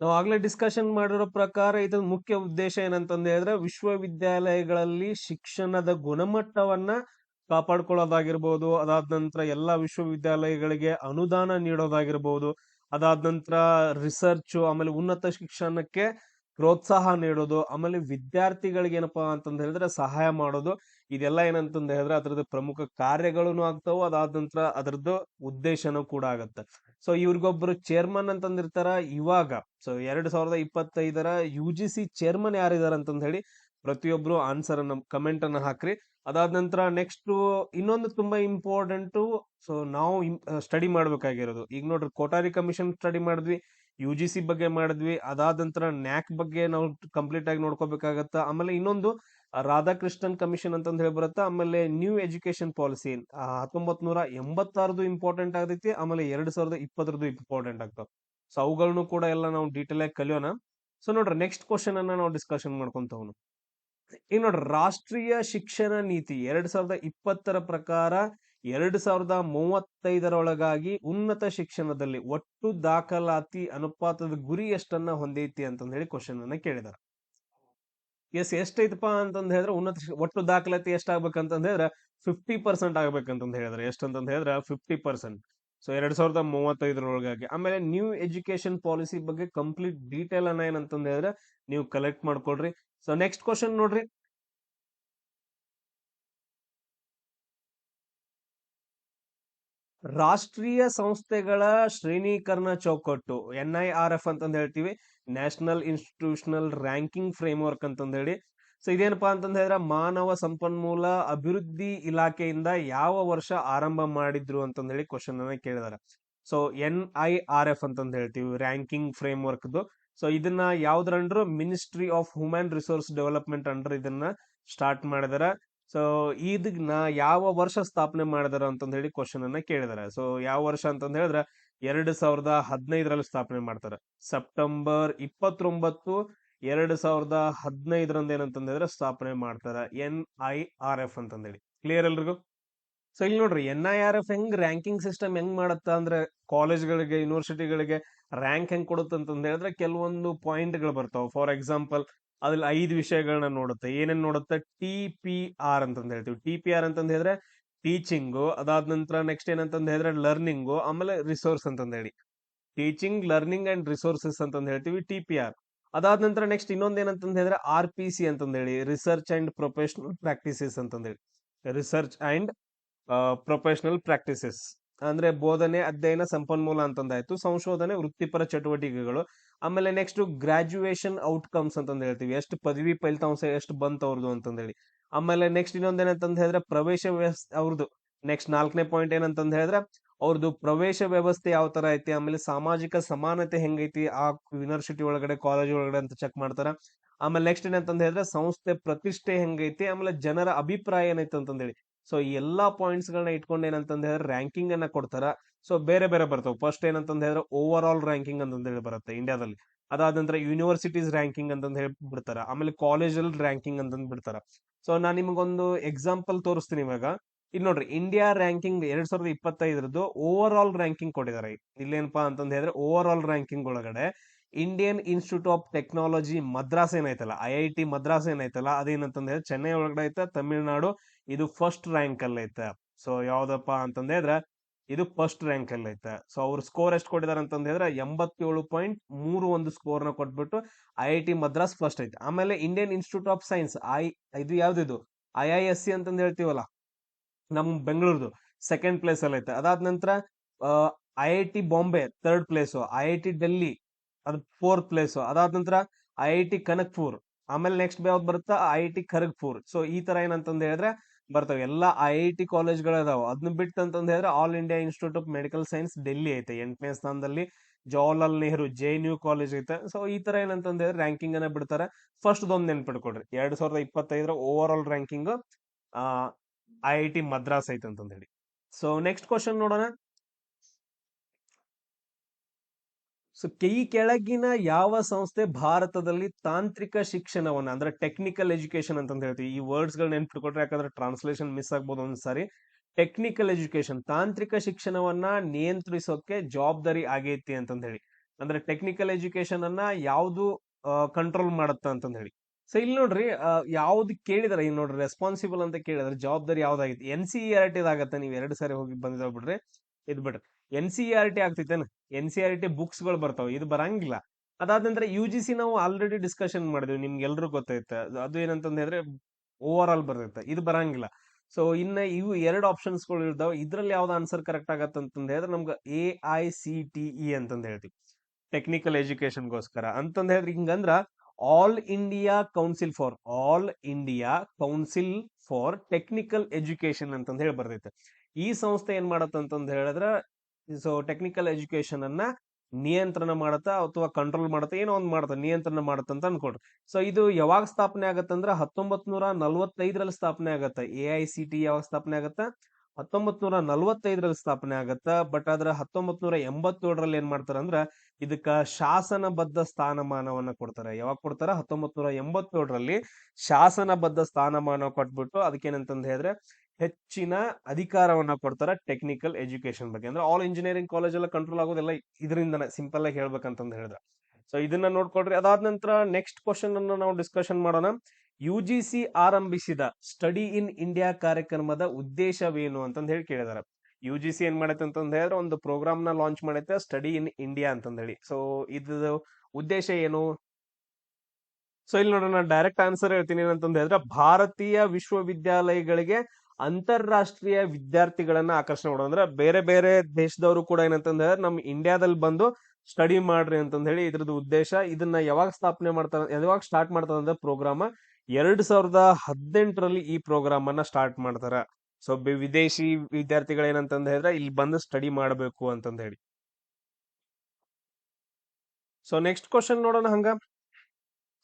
ನಾವು ಆಗ್ಲೇ ಡಿಸ್ಕಷನ್ ಮಾಡಿರೋ ಪ್ರಕಾರ ಇದ್ರ ಮುಖ್ಯ ಉದ್ದೇಶ ಏನಂತಂದ ಹೇಳಿದ್ರೆ ವಿಶ್ವವಿದ್ಯಾಲಯಗಳಲ್ಲಿ ಶಿಕ್ಷಣದ ಗುಣಮಟ್ಟವನ್ನ ಕಾಪಾಡ್ಕೊಳ್ಳೋದಾಗಿರ್ಬೋದು, ಅದಾದ ನಂತರ ಎಲ್ಲಾ ವಿಶ್ವವಿದ್ಯಾಲಯಗಳಿಗೆ ಅನುದಾನ ನೀಡೋದಾಗಿರ್ಬೋದು, ಅದಾದ ನಂತರ ರಿಸರ್ಚ್ ಆಮೇಲೆ ಉನ್ನತ ಶಿಕ್ಷಣಕ್ಕೆ ಪ್ರೋತ್ಸಾಹ ನೀಡೋದು, ಆಮೇಲೆ ವಿದ್ಯಾರ್ಥಿಗಳಿಗೆ ಏನಪ್ಪಾ ಅಂತಂದ ಹೇಳಿದ್ರೆ ಸಹಾಯ ಮಾಡೋದು, ಇದೆಲ್ಲ ಏನಂತಂದ್ರೆ ಹೇಳಿದ್ರೆ ಅದ್ರದ್ದು ಪ್ರಮುಖ ಕಾರ್ಯಗಳನ್ನು ಆಗ್ತಾವ, ಅದಾದ ನಂತರ ಅದರದ್ದು ಉದ್ದೇಶನೂ ಕೂಡ ಆಗತ್ತೆ. ಸೊ ಇವ್ರಿಗೊಬ್ರು ಚೇರ್ಮನ್ ಅಂತಂದಿರ್ತಾರ ಇವಾಗ. ಸೊ ಎರಡ್ ಸಾವಿರದ ಇಪ್ಪತ್ತೈದರ ಯು ಜಿ ಸಿ ಚೇರ್ಮನ್ ಯಾರಿದಾರ ಅಂತಂದ ಹೇಳಿ ಪ್ರತಿಯೊಬ್ರು ಆನ್ಸರ್ ಅನ್ನ ಕಮೆಂಟ್ ಅನ್ನ ಹಾಕ್ರಿ. ಅದಾದ ನಂತರ ನೆಕ್ಸ್ಟ್ ಇನ್ನೊಂದು ತುಂಬಾ ಇಂಪಾರ್ಟೆಂಟ್ ಸೊ ನಾವು ಸ್ಟಡಿ ಮಾಡ್ಬೇಕಾಗಿರೋದು. ಈಗ ನೋಡ್ರಿ ಕೋಟಾರಿ ಕಮಿಷನ್ ಸ್ಟಡಿ ಮಾಡಿದ್ವಿ ಯು ಜಿ ಸಿ ಬಗ್ಗೆ ಮಾಡಿದ್ವಿ. ಅದಾದ ನಂತರ ನ್ಯಾಕ್ ಬಗ್ಗೆ ನಾವು ಕಂಪ್ಲೀಟ್ ಆಗಿ ನೋಡ್ಕೋಬೇಕಾಗತ್ತ. ಆಮೇಲೆ ಇನ್ನೊಂದು ರಾಧಾಕೃಷ್ಣನ್ ಕಮಿಷನ್ ಅಂತ ಹೇಳಿ ಬರುತ್ತೆ, ಆಮೇಲೆ ನ್ಯೂ ಎಜುಕೇಶನ್ ಪಾಲಿಸಿ ಹತ್ತೊಂಬತ್ ನೂರ ಎಂಬತ್ತಾರದು ಇಂಪಾರ್ಟೆಂಟ್ ಆಗತೈತಿ, ಆಮೇಲೆ ಎರಡ್ ಸಾವಿರದ ಇಪ್ಪತ್ತರದ್ದು ಇಂಪಾರ್ಟೆಂಟ್ ಆಗ್ತಾವ. ಸೊ ಅವುಗಳನ್ನು ಕೂಡ ಎಲ್ಲ ನಾವು ಡೀಟೇಲ್ ಆಗಿ ಕಲಿಯೋಣ. ಸೊ ನೋಡ್ರಿ ನೆಕ್ಸ್ಟ್ ಕ್ವಶನ್ ಅನ್ನ ನಾವು ಡಿಸ್ಕಷನ್ ಮಾಡ್ಕೊಂತ ಹೋಗೋಣ. ಈಗ ನೋಡ್ರಿ, ರಾಷ್ಟ್ರೀಯ ಶಿಕ್ಷಣ ನೀತಿ ಎರಡ್ ಸಾವಿರದ ಇಪ್ಪತ್ತರ ಪ್ರಕಾರ ಎರಡ್ ಸಾವಿರದ ಮೂವತ್ತೈದರೊಳಗಾಗಿ ಉನ್ನತ ಶಿಕ್ಷಣದಲ್ಲಿ ಒಟ್ಟು ದಾಖಲಾತಿ ಅನುಪಾತದ ಗುರಿ ಎಷ್ಟನ್ನ ಹೊಂದೈತಿ ಅಂತಂದ್ ಹೇಳಿ ಕ್ವಶನ್ ಅನ್ನ ಕೇಳಿದಾರೆ. ಎಸ್ ಎಷ್ಟೈತಪ್ಪ ಅಂತಂದು ಹೇಳಿದ್ರೆ ಉನ್ನತ ಒಟ್ಟು ದಾಖಲಾತಿ ಎಷ್ಟಾಗಬೇಕಂತಂದು ಹೇಳಿದ್ರೆ ಫಿಫ್ಟಿ ಪರ್ಸೆಂಟ್ ಆಗ್ಬೇಕಂತ ಹೇಳಿದ್ರೆ. ಎಷ್ಟಂತಂದು ಹೇಳಿದ್ರೆ ಫಿಫ್ಟಿ ಪರ್ಸೆಂಟ್ ಸೊ ಎರಡ್ ಸಾವಿರದ ಮೂವತ್ತೈದರೊಳಗಾಗಿ. ಆಮೇಲೆ ನ್ಯೂ ಎಜುಕೇಶನ್ ಪಾಲಿಸಿ ಬಗ್ಗೆ ಕಂಪ್ಲೀಟ್ ಡೀಟೇಲ್ ಅನ್ನ ಏನಂತಂದು ಹೇಳಿದ್ರೆ ನೀವು ಕಲೆಕ್ಟ್ ಮಾಡ್ಕೊಳ್ರಿ. ಸೊ ನೆಕ್ಸ್ಟ್ ಕ್ವಶನ್ ನೋಡ್ರಿ. ರಾಷ್ಟ್ರೀಯ ಸಂಸ್ಥೆಗಳ ಶ್ರೇಣೀಕರಣ ಚೌಕಟ್ಟು ಎನ್ ಐ ಆರ್ ಎಫ್ ಅಂತಂದು ಹೇಳ್ತೀವಿ. ನ್ಯಾಷನಲ್ ಇನ್ಸ್ಟಿಟ್ಯೂಷನಲ್ ರ್ಯಾಂಕಿಂಗ್ ಫ್ರೇಮ್ವರ್ಕ್ ಅಂತಂದು ಹೇಳಿ. ಸೊ ಇದೇನಪ್ಪಾ ಅಂತಂದು ಹೇಳಿದ್ರೆ, ಮಾನವ ಸಂಪನ್ಮೂಲ ಅಭಿವೃದ್ಧಿ ಇಲಾಖೆಯಿಂದ ಯಾವ ವರ್ಷ ಆರಂಭ ಮಾಡಿದ್ರು ಅಂತಂದೇಳಿ ಕ್ವಶನ್ ಅನ್ನ ಕೇಳಿದಾರ. So N I R F ಅಂತಂದು ಹೇಳ್ತೀವಿ ರ್ಯಾಂಕಿಂಗ್ ಫ್ರೇಮ್ ವರ್ಕ್ದು ಸೊ ಇದನ್ನ ಯಾವ್ದ್ರ ಅಂಡ್ರು Ministry of Human Resource Development under ಇದನ್ನ ಸ್ಟಾರ್ಟ್ ಮಾಡಿದಾರ. ಸೊ ಇದನ್ನ ಯಾವ ವರ್ಷ ಸ್ಥಾಪನೆ ಮಾಡಿದಾರ ಅಂತಂದ ಹೇಳಿ ಕ್ವಶನ್ ಅನ್ನ ಕೇಳಿದಾರೆ. ಸೊ ಯಾವ ವರ್ಷ ಅಂತಂದ ಹೇಳಿದ್ರೆ ಎರಡ್ ಸಾವಿರದ ಹದಿನೈದರಲ್ಲಿ ಸ್ಥಾಪನೆ ಮಾಡ್ತಾರ. ಸೆಪ್ಟೆಂಬರ್ ಇಪ್ಪತ್ತೊಂಬತ್ತು ಎರಡ್ ಸಾವಿರದ ಹದಿನೈದರಂದ ಏನಂತಂದ ಹೇಳಿದ್ರೆ ಸ್ಥಾಪನೆ ಮಾಡ್ತಾರ ಎನ್ ಐ ಆರ್ ಎಫ್ ಅಂತಂದೇಳಿ ಕ್ಲಿಯರ್ ಎಲ್ರಿಗೂ? ಸೊ ಇಲ್ಲಿ ನೋಡ್ರಿ ಎನ್ ಐ ಆರ್ ಎಫ್ ಹೆಂಗ್ ರ್ಯಾಂಕಿಂಗ್ ಸಿಸ್ಟಮ್ ಹೆಂಗ್ ಮಾಡತ್ತ ಅಂದ್ರೆ ಕಾಲೇಜ್ಗಳಿಗೆ ಯೂನಿವರ್ಸಿಟಿಗಳಿಗೆ ರ್ಯಾಂಕ್ ಹೆಂಗ್ ಕೊಡುತ್ತೆ ಅಂತಂದ ಹೇಳಿದ್ರೆ ಕೆಲವೊಂದು ಪಾಯಿಂಟ್ಗಳು ಬರ್ತಾವ. ಫಾರ್ ಎಕ್ಸಾಂಪಲ್ ಅದ್ರಲ್ಲಿ ಐದು ವಿಷಯಗಳನ್ನ ನೋಡುತ್ತೆ. ಏನೇನ್ ನೋಡುತ್ತೆ? ಟಿ ಪಿ ಆರ್ ಅಂತಂದ ಹೇಳ್ತೀವಿ. ಟಿ ಪಿ ಆರ್ ಅಂತಂದ ಹೇಳಿದ್ರೆ ಟೀಚಿಂಗು, ಅದಾದ ನಂತರ ನೆಕ್ಸ್ಟ್ ಏನಂತಂದ ಹೇಳಿದ್ರೆ ಲರ್ನಿಂಗು, ಆಮೇಲೆ ರಿಸೋರ್ಸ್ ಅಂತಂದ ಹೇಳಿ. ಟೀಚಿಂಗ್, ಲರ್ನಿಂಗ್ ಅಂಡ್ ರಿಸೋರ್ಸಸ್ ಅಂತಂದ ಹೇಳ್ತೀವಿ ಟಿ ಪಿ ಆರ್. ಅದಾದ ನಂತರ ನೆಕ್ಸ್ಟ್ ಇನ್ನೊಂದ್ ಏನಂತಂದ್ ಹೇಳಿದ್ರೆ ಆರ್ ಪಿ ಸಿ ಅಂತಂದ ಹೇಳಿ, ರಿಸರ್ಚ್ ಅಂಡ್ ಪ್ರೊಫೆಷನಲ್ ಪ್ರಾಕ್ಟೀಸಸ್ ಅಂತಂದ ಹೇಳಿ. Research and professional practices. ಅಂದ್ರೆ ಬೋಧನೆ ಅಧ್ಯಯನ ಸಂಪನ್ಮೂಲ ಅಂತಂದಾಯ್ತು, ಸಂಶೋಧನೆ, ವೃತ್ತಿಪರ ಚಟುವಟಿಕೆಗಳು, ಆಮೇಲೆ ನೆಕ್ಸ್ಟ್ ಗ್ರಾಜುಯೇಷನ್ ಔಟ್ಕಮ್ಸ್ ಅಂತ ಹೇಳ್ತೀವಿ. ಎಷ್ಟು ಪದವಿ ಫಲಿತಾಂಶ, ಎಷ್ಟು ಬಂತ ಅವ್ರದ್ದು ಅಂತಂದೇಳಿ ಆಮೇಲೆ ನೆಕ್ಸ್ಟ್ ಇನ್ನೊಂದ್ ಏನಂತಂದ ಹೇಳಿದ್ರೆ ಪ್ರವೇಶ ವ್ಯವಸ್ಥೆ ಅವ್ರದ್ದು ನೆಕ್ಸ್ಟ್ ನಾಲ್ಕನೇ ಪಾಯಿಂಟ್ ಏನಂತಂದ ಹೇಳಿದ್ರೆ ಅವ್ರದ್ದು ಪ್ರವೇಶ ವ್ಯವಸ್ಥೆ ಯಾವ ತರ ಐತಿ, ಆಮೇಲೆ ಸಾಮಾಜಿಕ ಸಮಾನತೆ ಹೆಂಗೈತಿ, ಆ ಯೂನಿವರ್ಸಿಟಿ ಒಳಗಡೆ ಕಾಲೇಜ್ ಒಳಗಡೆ ಅಂತ ಚೆಕ್ ಮಾಡ್ತಾರ. ಆಮೇಲೆ ನೆಕ್ಸ್ಟ್ ಏನಂತಂದ್ ಹೇಳಿದ್ರೆ ಸಂಸ್ಥೆ ಪ್ರತಿಷ್ಠೆ ಹೆಂಗೈತಿ, ಆಮೇಲೆ ಜನರ ಅಭಿಪ್ರಾಯ ಏನೈತೆ ಅಂತಂದ್ ಹೇಳಿ. ಸೊ ಈ ಎಲ್ಲಾ ಪಾಯಿಂಟ್ಸ್ ಗಳನ್ನ ಇಟ್ಕೊಂಡು ಏನಂತಂದ ಹೇಳಿದ್ರೆ ರ್ಯಾಂಕಿಂಗ್ ಅನ್ನ ಕೊಡ್ತಾರ. ಸೊ ಬೇರೆ ಬೇರೆ ಬರ್ತವೆ. ಫಸ್ಟ್ ಏನಂತಂದ ಹೇಳಿದ್ರೆ ಓವರ್ ಆಲ್ ರ್ಯಾಂಕಿಂಗ್ ಅಂತಂದ ಹೇಳಿ ಬರುತ್ತೆ ಇಂಡಿಯಾದಲ್ಲಿ ಅದಾದ ನಂತರ ಯೂನಿವರ್ಸಿಟೀಸ್ ರ್ಯಾಂಕಿಂಗ್ ಅಂತಂದು ಹೇಳಿ ಬಿಡ್ತಾರ. ಆಮೇಲೆ ಕಾಲೇಜಲ್ಲಿ ರ್ಯಾಂಕಿಂಗ್ ಅಂತಂದ್ ಬಿಡ್ತಾರ. ಸೊ ನಾನ್ ನಿಮಗೊಂದು ಎಕ್ಸಾಂಪಲ್ ತೋರಿಸ್ತೀನಿ ಇವಾಗ. ಇಲ್ಲಿ ನೋಡ್ರಿ ಇಂಡಿಯಾ ರ್ಯಾಂಕಿಂಗ್ ಎರಡ್ ಸಾವಿರದ ಇಪ್ಪತ್ತೈದರದ್ದು ಓವರ್ ಆಲ್ ರ್ಯಾಂಕಿಂಗ್ ಕೊಟ್ಟಿದ್ದಾರೆ. ಇಲ್ಲೇನಪ್ಪಾ ಅಂತಂದ ಹೇಳಿದ್ರೆ ಓವರ್ ಆಲ್ ರ್ಯಾಂಕಿಂಗ್ ಒಳಗಡೆ Indian Institute of Technology Madras ಏನೈತಲ್ಲ ಐ ಐ ಟಿ ಮದ್ರಾಸ್ ಏನೈತಲ್ಲ ಅದೇನಂತಂದ್ರೆ ಚೆನ್ನೈ ಒಳಗಡೆ ಐತೆ, ತಮಿಳ್ನಾಡು ಇದು ಫಸ್ಟ್ ರ್ಯಾಂಕ್ ಅಲ್ಲಿ ಐತೆ. ಸೊ ಯಾವ್ದಪ್ಪ ಅಂತಂದ ಹೇಳಿದ್ರೆ, ಇದು ಫಸ್ಟ್ ರ್ಯಾಂಕ್ ಅಲ್ಲಿ ಐತೆ. ಸೊ ಅವ್ರ ಸ್ಕೋರ್ ಎಷ್ಟು ಕೊಟ್ಟಿದ್ದಾರೆ ಅಂತಂದ ಹೇಳಿದ್ರೆ, ಎಂಬತ್ತೇಳು ಪಾಯಿಂಟ್ ಮೂರು ಒಂದು ಸ್ಕೋರ್ನ ಕೊಟ್ಬಿಟ್ಟು I I T Madras first ಐತೆ. ಆಮೇಲೆ Indian institute of science I ಇದು ಯಾವ್ದಿದು? ಐ ಐ ಎಸ್ ಸಿ ಅಂತಂದು ಹೇಳ್ತೀವಲ್ಲ, ನಮ್ ಬೆಂಗಳೂರದು ಸೆಕೆಂಡ್ ಪ್ಲೇಸ್ ಅಲ್ಲಿ ಐತೆ. ಅದಾದ ನಂತರ I I T Bombay third place I I T Delhi ಅದು ಫೋರ್ತ್ ಪ್ಲೇಸ್ ಅದಾದ ನಂತರ ಐ ಐ ಟಿ ಕನಕ್ಪುರ್ ಆಮೇಲೆ ನೆಕ್ಸ್ಟ್ ಯಾವ್ದು ಬರುತ್ತಾ? I I T Kharagpur so ಈ ತರ ಏನಂತಂದ್ರೆ ಹೇಳಿದ್ರೆ ಬರ್ತವೆ. ಎಲ್ಲ ಐ ಐ ಟಿ ಕಾಲೇಜ್ಗಳು ಇದಾವೆ ಅದನ್ನ ಬಿಟ್ಟು ಅಂತಂದ್ All India Institute of Medical Science Delhi ಐತೆ. ಎಂಟನೇ ಸ್ಥಾನದಲ್ಲಿ Jawaharlal Nehru J N U college ಐತೆ. ಸೊ ಈ ತರ ಏನಂತಂದ್ರೆ ರ್ಯಾಂಕಿಂಗ್ ಅನ್ನ ಬಿಡ್ತಾರೆ. ಫಸ್ಟ್ ಒಂದ್ ನೆನ್ಪಿಡ್ಕೊಡ್ರಿ ಎರಡ್ ಸಾವಿರದ ಇಪ್ಪತ್ತೈದರ over all ranking I I T Madras ಐತೆ ಅಂತಂದೇಳಿ ಸೊ ನೆಕ್ಸ್ಟ್ ಕ್ವಶನ್ ನೋಡೋಣ. ಸೊ ಈ ಕೆಳಗಿನ ಯಾವ ಸಂಸ್ಥೆ ಭಾರತದಲ್ಲಿ ತಾಂತ್ರಿಕ ಶಿಕ್ಷಣವನ್ನು, ಅಂದ್ರೆ ಟೆಕ್ನಿಕಲ್ ಎಜುಕೇಶನ್ ಅಂತ ಹೇಳ್ತೀವಿ. ಈ ವರ್ಡ್ಸ್ಗಳು ನೆನ್ಪಿಟ್ಕೊಟ್ರೆ ಯಾಕಂದ್ರೆ ಟ್ರಾನ್ಸ್ಲೇಷನ್ ಮಿಸ್ ಆಗ್ಬೋದು ಒಂದ್ಸಾರಿ ಟೆಕ್ನಿಕಲ್ ಎಜುಕೇಶನ್ ತಾಂತ್ರಿಕ ಶಿಕ್ಷಣವನ್ನ ನಿಯಂತ್ರಿಸೋಕೆ ಜವಾಬ್ದಾರಿ ಆಗೈತಿ ಅಂತಂದ ಹೇಳಿ. ಅಂದ್ರೆ ಟೆಕ್ನಿಕಲ್ ಎಜುಕೇಶನ್ ಅನ್ನ ಯಾವುದು ಕಂಟ್ರೋಲ್ ಮಾಡುತ್ತ ಅಂತಂದ ಹೇಳಿ. ಸೊ ಇಲ್ಲಿ ನೋಡ್ರಿ ಯಾವ್ದು ಕೇಳಿದಾರೆ ಇಲ್ಲಿ ನೋಡ್ರಿ ರೆಸ್ಪಾನ್ಸಿಬಲ್ ಅಂತ ಕೇಳಿದ್ರೆ, ಜವಾಬ್ದಾರಿ ಯಾವ್ದಾಗೈತಿ? ಎನ್ ಸಿ ಆರ್ ಟಿ ಆಗತ್ತೆ ನೀವು ಎರಡು ಸಾರಿ ಹೋಗಿ ಬಂದಿದ್ರೆ ಬಿಡ್ರಿ, ಇದ್ ಬಿಡ್ರಿ. ಎನ್ ಸಿ ಆರ್ ಟಿ ಆಗ್ತೈತೇನ ಎನ್ ಸಿ ಆರ್ ಟಿ ಬುಕ್ಸ್ಗಳು ಬರ್ತಾವ. ಇದು ಬರಂಗಿಲ್ಲ. ಅದಾದ ನಂತರ ಯು ಜಿ ಸಿ ನಾವು ಆಲ್ರೆಡಿ ಡಿಸ್ಕಷನ್ ಮಾಡಿದ್ವಿ. ನಿಮ್ಗೆ ಎಲ್ರಿಗೂ ಗೊತ್ತೈತೆ. ಅದು ಏನಂತಂದ ಹೇಳಿದ್ರೆ ಓವರ್ ಆಲ್ ಬರ್ತೈತೆ. ಇದು ಬರಂಗಿಲ್ಲ. ಸೊ ಇನ್ನ ಇವು ಎರಡು ಆಪ್ಷನ್ಸ್ಗಳು ಇರ್ತಾವ. ಇದ್ರಲ್ಲಿ ಯಾವ್ದು ಆನ್ಸರ್ ಕರೆಕ್ಟ್ ಆಗತ್ತ ಹೇಳಿದ್ರೆ ನಮ್ಗೆ A I C T E ಅಂತಂದ ಹೇಳ್ತೀವಿ. ಟೆಕ್ನಿಕಲ್ ಎಜುಕೇಶನ್ಗೋಸ್ಕರ ಅಂತಂದ ಹೇಳಿದ್ರೆ ಹಿಂಗಂದ್ರ all India council for all India council for technical education ಅಂತಂದ ಹೇಳಿ ಬರ್ತೈತೆ. ಈ ಸಂಸ್ಥೆ ಏನ್ ಮಾಡತ್ತಂತಂದ್ ಹೇಳಿದ್ರೆ ಸೊ ಟೆಕ್ನಿಕಲ್ ಎಜುಕೇಶನ್ ಅನ್ನ ನಿಯಂತ್ರಣ ಮಾಡುತ್ತಾ ಅಥವಾ ಕಂಟ್ರೋಲ್ ಮಾಡುತ್ತಾ ಏನೋ ಒಂದ್ ಮಾಡುತ್ತೆ, ನಿಯಂತ್ರಣ ಮಾಡುತ್ತೆ ಅಂತ ಅನ್ಕೊಡ್ರಿ. ಸೊ ಇದು ಯಾವಾಗ ಸ್ಥಾಪನೆ ಆಗತ್ತಂದ್ರ ಹತ್ತೊಂಬತ್ ನೂರ ನಲ್ವತ್ತೈದರಲ್ಲಿ ಸ್ಥಾಪನೆ ಆಗತ್ತ. ಎ ಐ ಸಿ ಟಿ ಯಾವಾಗ ಸ್ಥಾಪನೆ ಆಗತ್ತ? ಹತ್ತೊಂಬತ್ ನೂರ ನಲ್ವತ್ತೈದರಲ್ಲಿ ಸ್ಥಾಪನೆ ಆಗತ್ತ. ಬಟ್ ಆದ್ರ ಹತ್ತೊಂಬತ್ ನೂರ ಎಂಬತ್ತೇಳರಲ್ಲಿ ಏನ್ ಮಾಡ್ತಾರ ಅಂದ್ರ ಇದಕ್ಕ ಶಾಸನಬದ್ಧ ಸ್ಥಾನಮಾನವನ್ನ ಕೊಡ್ತಾರೆ. ಯಾವಾಗ ಕೊಡ್ತಾರ? ಹತ್ತೊಂಬತ್ ನೂರ ಎಂಬತ್ತೇಳರಲ್ಲಿ ಶಾಸನಬದ್ಧ ಸ್ಥಾನಮಾನ ಕೊಟ್ಬಿಟ್ಟು ಅದಕ್ಕೇನಂತಂದ್ ಹೇಳಿದ್ರೆ ಹೆಚ್ಚಿನ ಅಧಿಕಾರವನ್ನ ಕೊಡ್ತಾರೆ ಟೆಕ್ನಿಕಲ್ ಎಜುಕೇಶನ್ ಬಗ್ಗೆ. ಅಂದ್ರೆ ಆಲ್ ಇಂಜಿನಿಯರಿಂಗ್ ಕಾಲೇಜ್ ಎಲ್ಲ ಕಂಟ್ರೋಲ್ ಆಗೋದೆಲ್ಲ. ಇದರಿಂದನೇ ಸಿಂಪಲ್ ಆಗಿ ಹೇಳ್ಬೇಕಂತಂದು ಹೇಳಿದ್ರೆ. ಸೊ ಇದನ್ನ ನೋಡ್ಕೊಳ್ರಿ. ಅದಾದ ನಂತರ ನೆಕ್ಸ್ಟ್ ಕ್ವಶನ್ ಅನ್ನು ನಾವು ಡಿಸ್ಕಷನ್ ಮಾಡೋಣ. ಯು ಜಿ ಆರಂಭಿಸಿದ ಸ್ಟಡಿ ಇನ್ ಇಂಡಿಯಾ ಕಾರ್ಯಕ್ರಮದ ಉದ್ದೇಶವೇನು ಅಂತಂದು ಹೇಳಿ ಕೇಳಿದಾರೆ. ಯು ಜಿ ಸಿ ಏನ್ ಮಾಡೈತೆ ಅಂತಂದ ಹೇಳಿದ್ರೆ ಒಂದು ಪ್ರೋಗ್ರಾಮ್ನ ಲಾಂಚ್ ಮಾಡೈತೆ ಸ್ಟಡಿ ಇನ್ ಇಂಡಿಯಾ ಅಂತಂದ ಹೇಳಿ. ಸೊ ಇದು ಉದ್ದೇಶ ಏನು? ಸೊ ಇಲ್ಲಿ ನೋಡೋಣ ಡೈರೆಕ್ಟ್ ಆನ್ಸರ್ ಹೇಳ್ತೀನಿ ಏನಂತಂದ್ ಹೇಳಿದ್ರೆ, ಭಾರತೀಯ ವಿಶ್ವವಿದ್ಯಾಲಯಗಳಿಗೆ ಅಂತಾರಾಷ್ಟ್ರೀಯ ವಿದ್ಯಾರ್ಥಿಗಳನ್ನ ಆಕರ್ಷಣೆ ಮಾಡೋದು. ಬೇರೆ ಬೇರೆ ದೇಶದವರು ಕೂಡ ಏನಂತಂದ್ರೆ ನಮ್ಮ ಇಂಡಿಯಾದಲ್ಲಿ ಬಂದು ಸ್ಟಡಿ ಮಾಡ್ರಿ ಅಂತಂದ ಹೇಳಿ ಇದ್ರದ್ದು ಉದ್ದೇಶ. ಇದನ್ನ ಯಾವಾಗ ಸ್ಥಾಪನೆ ಮಾಡ್ತಾರ, ಯಾವಾಗ ಸ್ಟಾರ್ಟ್ ಮಾಡ್ತಾರೆ ಅಂದ್ರೆ ಪ್ರೋಗ್ರಾಮ್ ಎರಡ್ ಸಾವಿರದ ಹದಿನೆಂಟರಲ್ಲಿ ಈ ಪ್ರೋಗ್ರಾಮ್ ಅನ್ನ ಸ್ಟಾರ್ಟ್ ಮಾಡ್ತಾರ. ಸೊ ವಿದೇಶಿ ವಿದ್ಯಾರ್ಥಿಗಳೇನಂತಂದ ಹೇಳಿದ್ರೆ ಇಲ್ಲಿ ಬಂದು ಸ್ಟಡಿ ಮಾಡಬೇಕು ಅಂತಂದ ಹೇಳಿ. ಸೊ ನೆಕ್ಸ್ಟ್ ಕ್ವಶನ್ ನೋಡೋಣ ಹಂಗ.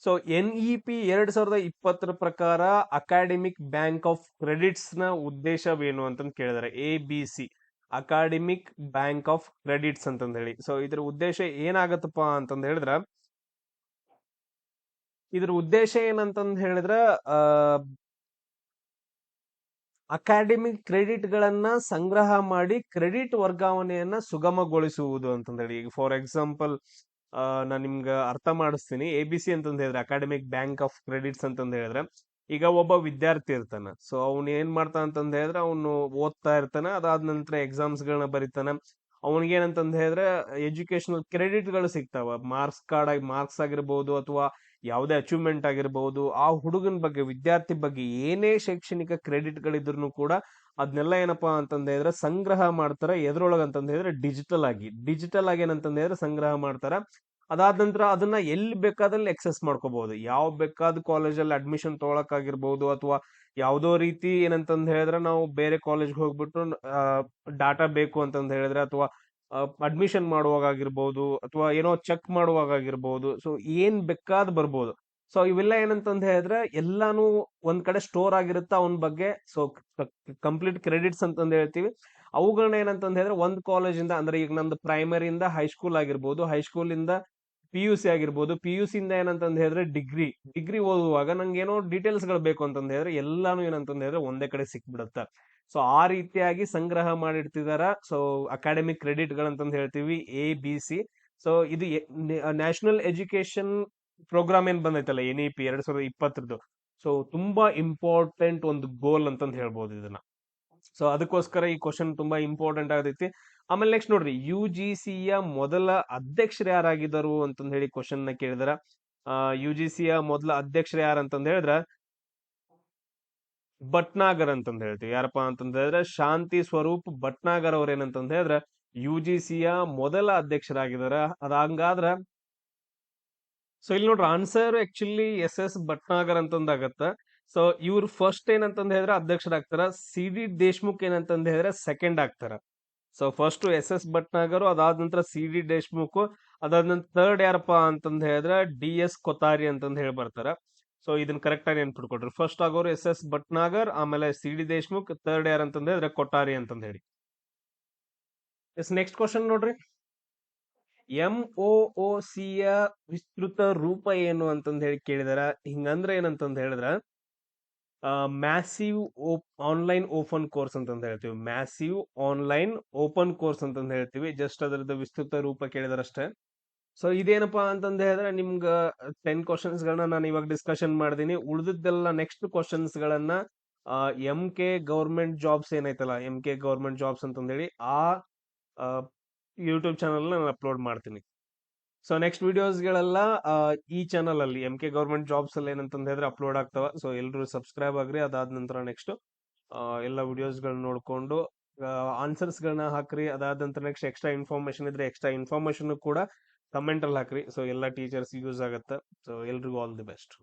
ಸೊ ಎನ್ ಇ ಪಿ ಎರಡ್ ಸಾವಿರದ ಇಪ್ಪತ್ತರ ಪ್ರಕಾರ ಅಕಾಡೆಮಿಕ್ ಬ್ಯಾಂಕ್ ಆಫ್ ಕ್ರೆಡಿಟ್ಸ್ನ ಉದ್ದೇಶವೇನು ಅಂತಂದ್ ಕೇಳಿದಾರೆ. A B C academic bank of credits ಅಂತಂದ ಹೇಳಿ. ಸೊ ಇದ್ರ ಉದ್ದೇಶ ಏನಾಗತ್ತಪ್ಪ ಅಂತಂದ ಹೇಳಿದ್ರ, ಇದ್ರ ಉದ್ದೇಶ ಏನಂತಂದ ಹೇಳಿದ್ರ ಅಕಾಡೆಮಿಕ್ ಕ್ರೆಡಿಟ್ ಗಳನ್ನ ಸಂಗ್ರಹ ಮಾಡಿ ಕ್ರೆಡಿಟ್ ವರ್ಗಾವಣೆಯನ್ನ ಸುಗಮಗೊಳಿಸುವುದು ಅಂತಂದೇಳಿ ಈಗ ಫಾರ್ ಎಕ್ಸಾಂಪಲ್ ನಾನು ನಿಮ್ಗೆ ಅರ್ಥ ಮಾಡಿಸ್ತೀನಿ. ಎ ಬಿ ಸಿ ಅಂತಂದು ಹೇಳಿದ್ರೆ ಅಕಾಡೆಮಿಕ್ ಬ್ಯಾಂಕ್ ಆಫ್ ಕ್ರೆಡಿಟ್ಸ್ ಅಂತಂದು ಹೇಳಿದ್ರೆ, ಈಗ ಒಬ್ಬ ವಿದ್ಯಾರ್ಥಿ ಇರ್ತಾನೆ. ಸೊ ಅವ್ನು ಏನ್ ಮಾಡ್ತಾನ ಅಂತಂದು ಹೇಳಿದ್ರೆ ಅವನು ಓದ್ತಾ ಇರ್ತಾನೆ. ಅದಾದ ನಂತರ ಎಕ್ಸಾಮ್ಸ್ ಗಳನ್ನ ಬರೀತಾನೆ. ಅವನಿಗೆ ಏನಂತಂದ್ ಹೇಳಿದ್ರೆ ಎಜುಕೇಶನಲ್ ಕ್ರೆಡಿಟ್ಗಳು ಸಿಗ್ತಾವ. ಮಾರ್ಕ್ಸ್ ಕಾರ್ಡ್ ಆಗಿ ಮಾರ್ಕ್ಸ್ ಆಗಿರ್ಬೋದು ಅಥವಾ ಯಾವುದೇ ಅಚೀವ್ಮೆಂಟ್ ಆಗಿರ್ಬೋದು. ಆ ಹುಡುಗನ ಬಗ್ಗೆ, ವಿದ್ಯಾರ್ಥಿ ಬಗ್ಗೆ ಏನೇ ಶೈಕ್ಷಣಿಕ ಕ್ರೆಡಿಟ್ ಗಳಿದ್ರು ಕೂಡ ಅದನ್ನೆಲ್ಲ ಏನಪ್ಪಾ ಅಂತಂದ ಹೇಳಿದ್ರೆ ಸಂಗ್ರಹ ಮಾಡ್ತಾರೆ ಎದ್ರೊಳಗ ಅಂತಂದ ಹೇಳಿದ್ರೆ ಡಿಜಿಟಲ್ ಆಗಿ. ಡಿಜಿಟಲ್ ಆಗಿ ಏನಂತಂದ ಹೇಳಿದ್ರೆ ಸಂಗ್ರಹ ಮಾಡ್ತಾರೆ. ಅದಾದ ನಂತರ ಅದನ್ನ ಎಲ್ಲಿ ಬೇಕಾದಲ್ಲಿ ಎಕ್ಸೆಸ್ ಮಾಡ್ಕೋಬಹುದು ಯಾವ ಬೇಕಾದ ಕಾಲೇಜಲ್ಲಿ ಅಡ್ಮಿಷನ್ ತಗೊಳಕ್ ಆಗಿರ್ಬಹುದು ಅಥವಾ ಯಾವುದೋ ರೀತಿ ಏನಂತಂದ್ ಹೇಳಿದ್ರೆ ನಾವು ಬೇರೆ ಕಾಲೇಜ್ಗೆ ಹೋಗ್ಬಿಟ್ಟು ಡಾಟಾ ಬೇಕು ಅಂತಂದು ಹೇಳಿದ್ರೆ ಅಥವಾ ಅಡ್ಮಿಷನ್ ಮಾಡುವಾಗ ಆಗಿರ್ಬೋದು ಅಥವಾ ಏನೋ ಚೆಕ್ ಮಾಡುವಾಗ ಆಗಿರ್ಬೋದು. ಸೊ ಏನ್ ಬೇಕಾದ್ ಬರ್ಬೋದು. ಸೊ ಇವೆಲ್ಲ ಏನಂತಂದ್ ಹೇಳಿದ್ರೆ ಎಲ್ಲಾನು ಒಂದ್ ಕಡೆ ಸ್ಟೋರ್ ಆಗಿರುತ್ತೆ ಅವನ ಬಗ್ಗೆ. ಸೊ ಕಂಪ್ಲೀಟ್ ಕ್ರೆಡಿಟ್ಸ್ ಅಂತಂದು ಹೇಳ್ತೀವಿ. ಅವುಗಳನ್ನ ಏನಂತಂದ್ ಹೇಳಿದ್ರೆ ಒಂದ್ ಕಾಲೇಜಿಂದ ಅಂದ್ರೆ ಈಗ ನಮ್ದು ಪ್ರೈಮರಿಯಿಂದ ಹೈಸ್ಕೂಲ್ ಆಗಿರ್ಬೋದು ಹೈಸ್ಕೂಲ್ ಇಂದ ಪಿ ಯು ಸಿ ಆಗಿರ್ಬೋದು. ಪಿ ಯು ಸಿ ಇಂದ ಏನಂತಂದ್ ಹೇಳಿದ್ರೆ ಡಿಗ್ರಿ ಡಿಗ್ರಿ ಓದುವಾಗ ನಂಗೆ ಏನೋ ಡೀಟೇಲ್ಸ್ಗಳು ಬೇಕು ಅಂತಂದ್ ಹೇಳಿದ್ರೆ ಎಲ್ಲಾನು ಏನಂತಂದ್ ಹೇಳಿದ್ರೆ ಒಂದೇ ಕಡೆ ಸಿಕ್ಬಿಡುತ್ತೆ. ಸೊ ಆ ರೀತಿಯಾಗಿ ಸಂಗ್ರಹ ಮಾಡಿಡ್ತಿದಾರ ಸೊ ಅಕಾಡೆಮಿಕ್ ಕ್ರೆಡಿಟ್ ಗಳಂತಂದ್ ಹೇಳ್ತೀವಿ ಎ ಬಿ ಸಿ ಸೊ ಇದು ನ್ಯಾಷನಲ್ ಎಜುಕೇಶನ್ ಪ್ರೋಗ್ರಾಮ್ ಏನ್ ಬಂದೈತಲ್ಲ ಎನ್ ಇ ಪಿ ಎರಡ್ ಸಾವಿರದ ಇಪ್ಪತ್ತರದ್ದು. ಸೊ ತುಂಬಾ ಇಂಪಾರ್ಟೆಂಟ್ ಒಂದು ಗೋಲ್ ಅಂತ ಹೇಳ್ಬೋದು ಇದನ್ನ. ಸೊ ಅದಕ್ಕೋಸ್ಕರ ಈ ಕ್ವಶನ್ ತುಂಬಾ ಇಂಪಾರ್ಟೆಂಟ್ ಆಗತೈತಿ. ಆಮೇಲೆ ನೆಕ್ಸ್ಟ್ ನೋಡ್ರಿ ಯು ಜಿ ಸಿಯ ಮೊದಲ ಅಧ್ಯಕ್ಷರು ಯಾರಾಗಿದ್ದರು ಅಂತಂದ ಹೇಳಿ ಕ್ವಶನ್ನ ಕೇಳಿದ್ರ. ಯು ಜಿ ಸಿಯ ಮೊದಲ ಅಧ್ಯಕ್ಷರು ಅಂತಂದ ಹೇಳಿದ್ರ, ಭಟ್ನಾಗರ್ ಅಂತಂದ ಹೇಳ್ತೀವಿ. ಯಾರಪ್ಪ ಅಂತಂದ ಹೇಳಿದ್ರೆ, ಶಾಂತಿ ಸ್ವರೂಪ್ ಭಟ್ನಾಗರ್ ಅವ್ರ ಏನಂತಂದ ಹೇಳಿದ್ರೆ ಯು ಜಿ ಸಿಯ ಮೊದಲ ಅಧ್ಯಕ್ಷರಾಗಿದಾರ. ಅದಂಗಾದ್ರ ಸೊ ಇಲ್ಲಿ ನೋಡ್ರಿ answer actually S S Bhatnagar ಅಂತಂದಾಗತ್ತ. So ಇವ್ರು ಫಸ್ಟ್ ಏನಂತಂದ ಹೇಳಿದ್ರೆ ಅಧ್ಯಕ್ಷರಾಗ್ತಾರ. ಸಿ ಡಿ ದೇಶ್ಮುಖ್ ಏನಂತಂದ ಹೇಳಿದ್ರೆ ಸೆಕೆಂಡ್ ಆಗ್ತಾರ. So first S S Bhatnagar ಅದಾದ ನಂತರ ಸಿ ಡಿ ದೇಶ್ಮುಖ್ ಅದಾದ ನಂತರ ಥರ್ಡ್ ಯಾರಪ್ಪ ಅಂತಂದ ಹೇಳಿದ್ರೆ ಡಿ ಎಸ್ ಕೊತಾರಿ ಅಂತಂದ ಹೇಳಿ ಬರ್ತಾರ. ಸೊ ಇದನ್ನ ಕರೆಕ್ಟ್ ಆಗಿ ನೆನ್ಪಿಟ್ಕೊಡ್ರಿ ಫಸ್ಟ್ ಆಗೋರು ಎಸ್ ಎಸ್ ಭಟ್ನಾಗರ್ ಆಮೇಲೆ ಸಿ ಡಿ ದೇಶ್ಮುಖ್ ಥರ್ಡ್ ಯಾರ್ ಅಂತಂದ ಹೇಳಿದ್ರೆ ಕೊಟ್ಟಾರಿ ಅಂತಂದ ಹೇಳಿ. ಎಸ್ ನೆಕ್ಸ್ಟ್ ಕ್ವಶನ್ ನೋಡ್ರಿ. ಎಂ ಒ ಸಿಯ ವಿಸ್ತೃತ ರೂಪ ಏನು ಅಂತಂದು ಹೇಳಿ ಕೇಳಿದಾರ. ಹಿಂಗಂದ್ರೆ ಏನಂತಂದು ಹೇಳಿದ್ರ ಮ್ಯಾಸಿವ್ ಆನ್ಲೈನ್ ಓಪನ್ ಕೋರ್ಸ್ ಅಂತಂದು ಹೇಳ್ತೀವಿ. ಮ್ಯಾಸಿವ್ ಆನ್ಲೈನ್ ಓಪನ್ ಕೋರ್ಸ್ ಅಂತಂದು ಹೇಳ್ತೀವಿ. ಜಸ್ಟ್ ಅದರದ್ದು ವಿಸ್ತೃತ ರೂಪ ಕೇಳಿದಾರಷ್ಟೇ. ಸೊ, ಇದೇನಪ್ಪಾ ಅಂತಂದು ಹೇಳಿದ್ರೆ ನಿಮ್ಗೆ ಟೆನ್ ಕ್ವಶನ್ಸ್ ಗಳನ್ನ ನಾನು ಇವಾಗ ಡಿಸ್ಕಷನ್ ಮಾಡಿದೀನಿ. ಉಳಿದಿದ್ದೆಲ್ಲ ನೆಕ್ಸ್ಟ್ ಕ್ವಶನ್ಸ್ ಗಳನ್ನ ಎಂ ಕೆ ಗೌರ್ಮೆಂಟ್ ಜಾಬ್ಸ್ ಏನೈತಲ್ಲ ಎಂ ಕೆ ಗೌರ್ಮೆಂಟ್ ಜಾಬ್ಸ್ ಅಂತಂದೇಳಿ ಆ ಯೂಟ್ಯೂಬ್ ಚಾನಲ್ ನಾನು ಅಪ್ಲೋಡ್ ಮಾಡ್ತೀನಿ. ಸೊ ನೆಕ್ಸ್ಟ್ ವಿಡಿಯೋಸ್ಗಳೆಲ್ಲ ಈ ಚಾನಲ್ ಅಲ್ಲಿ ಎಂ ಕೆ ಗೌರ್ಮೆಂಟ್ ಜಾಬ್ಸ್ ಅಲ್ಲಿ ಏನಂತ ಹೇಳಿದ್ರೆ ಅಪ್ಲೋಡ್ ಆಗ್ತಾವ. ಸೊ ಎಲ್ಲರೂ ಸಬ್ಸ್ಕ್ರೈಬ್ ಆಗ್ರಿ. ಅದಾದ ನಂತರ ನೆಕ್ಸ್ಟ್ ಎಲ್ಲ ವಿಡಿಯೋಸ್ಗಳನ್ನ ನೋಡ್ಕೊಂಡು ಆನ್ಸರ್ಸ್ ಗಳನ್ನ ಹಾಕ್ರಿ. ಅದಾದ ನಂತರ ನೆಕ್ಸ್ಟ್ ಎಕ್ಸ್ಟ್ರಾ ಇನ್ಫಾರ್ಮೇಶನ್ ಇದ್ರೆ ಎಕ್ಸ್ಟ್ರಾ ಇನ್ಫಾರ್ಮೇಶನ್ ಕೂಡ ಕಮೆಂಟ್ ಅಲ್ಲಿ ಹಾಕ್ರಿ. ಸೊ ಎಲ್ಲ ಟೀಚರ್ಸ್ ಯೂಸ್ ಆಗುತ್ತೆ. ಸೊ ಎಲ್ರಿಗೂ ಆಲ್ ದಿ ಬೆಸ್ಟ್